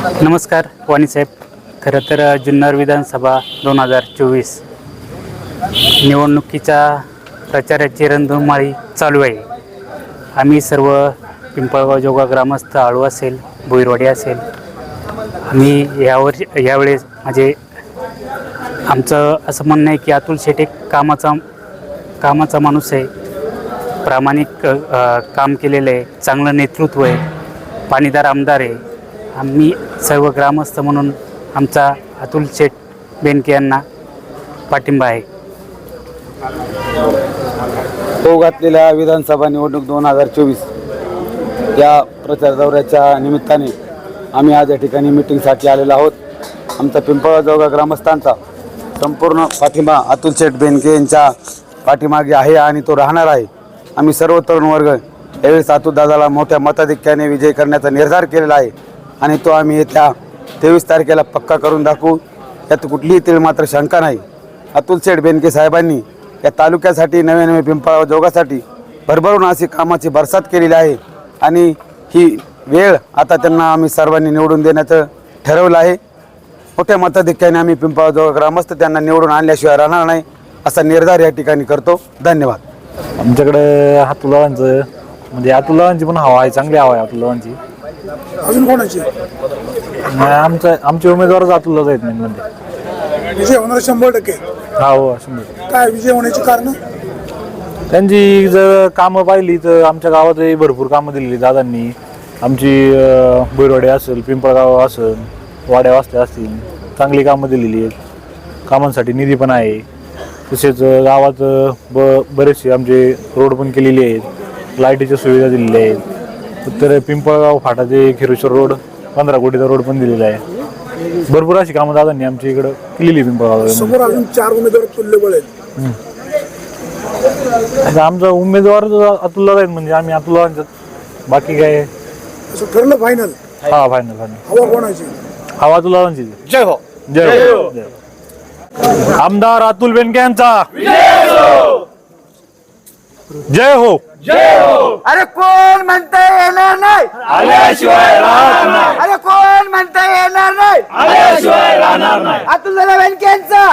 नमस्कार वाणीसाहेब खरं तर जुन्नर विधानसभा दोन हजार चोवीस निवडणुकीच्या प्रचाराची रणधुमाळी चालू आहे. आम्ही सर्व पिंपळगाव जोगा ग्रामस्थ आळू असेल भुईरवाडी असेल आम्ही यावर यावेळेस म्हणजे आमचं असं म्हणणं आहे की अतुल शेट एक कामाचा कामाचा माणूस आहे प्रामाणिक काम केलेलं आहे चांगलं नेतृत्व आहे पाणीदार आमदार आहे आम्ही सर्व ग्रामस्थ म्हणून आमचा अतुल शेठ बेनके यांना पाठिंबा आहे. तो घातलेल्या विधानसभा निवडणूक दोन हजार चोवीस या प्रचार दौऱ्याच्या निमित्ताने आम्ही आज या ठिकाणी मिटिंगसाठी आलेलो आहोत. आमचा पिंपळजोगा ग्रामस्थांचा संपूर्ण पाठिंबा अतुल शेठ बेनके यांच्या पाठीमागे आहे आणि तो राहणार आहे. आम्ही सर्व तरुण वर्ग यावेळेस अतुल दादाला मोठ्या मताधिक्याने विजय करण्याचा निर्धार केलेला आहे. आणि तो आम्ही येत्या तेवीस तारखेला पक्का करून दाखवू. यात कुठलीही तेळ मात्र शंका नाही. अतुल शेठ बेनके साहेबांनी या तालुक्यासाठी नवे नवे पिंपळा जोगासाठी भरभरून अशी कामाची बरसात केलेली आहे. आणि ही वेळ आता त्यांना आम्ही सर्वांनी निवडून देण्याचं ठरवलं आहे. मोठ्या मताधिक्याने आम्ही पिंपळा जोगा ग्रामस्थ त्यांना निवडून आणल्याशिवाय राहणार नाही असा निर्धार या ठिकाणी करतो. धन्यवाद. आमच्याकडे हातुलावांचं म्हणजे हातुलावांची पण हवा आहे चांगली हवा आहे हातुलावांची अजून कोणाची? नाही आमचं हातुला जात नाही म्हणजे. विजय होणार शंभर टक्के. हा हो शंभर काय विजय होण्याची कारण? त्यांची जर कामं पाहिली तर आमच्या गावातही भरपूर कामं दिलेली दादांनी. आमची अं, बोरवाडी असेल पिंपळगाव असेल वाड्या वास्त्या असतील चांगली कामं दिलेली आहेत. कामांसाठी निधी पण आहे. तसेच अं, गावात अं, ब बरेचसे आमचे रोड पण केलेले आहेत. लाईटीच्या सुविधा दिलेल्या आहेत. तर पिंपळगाव फाटा ते खिरेश्वर रोड पंधरा कोटीचा रोड पण दिलेला आहे. भरपूर अशी कामं दादांनी आमच्या इकडं केलेली पिंपळगाव समोर अजून चार उमेदवार तुल्यबळ आहेत. आता आमचा उमेदवार जो अतुलला जाईल म्हणजे आम्ही अतुलला बाकी काय? असं ठरलं फायनल हा फायनल फायनल हवा कोणाची? हवा तुला जय हो. जय हो. जय हो. आमदार अतुल बेनके यांचा. जय हो. अरे कोण म्हणता येणार नाही. अरे कोण म्हणता येणार नाही? अतुल दादा बेनकेंचा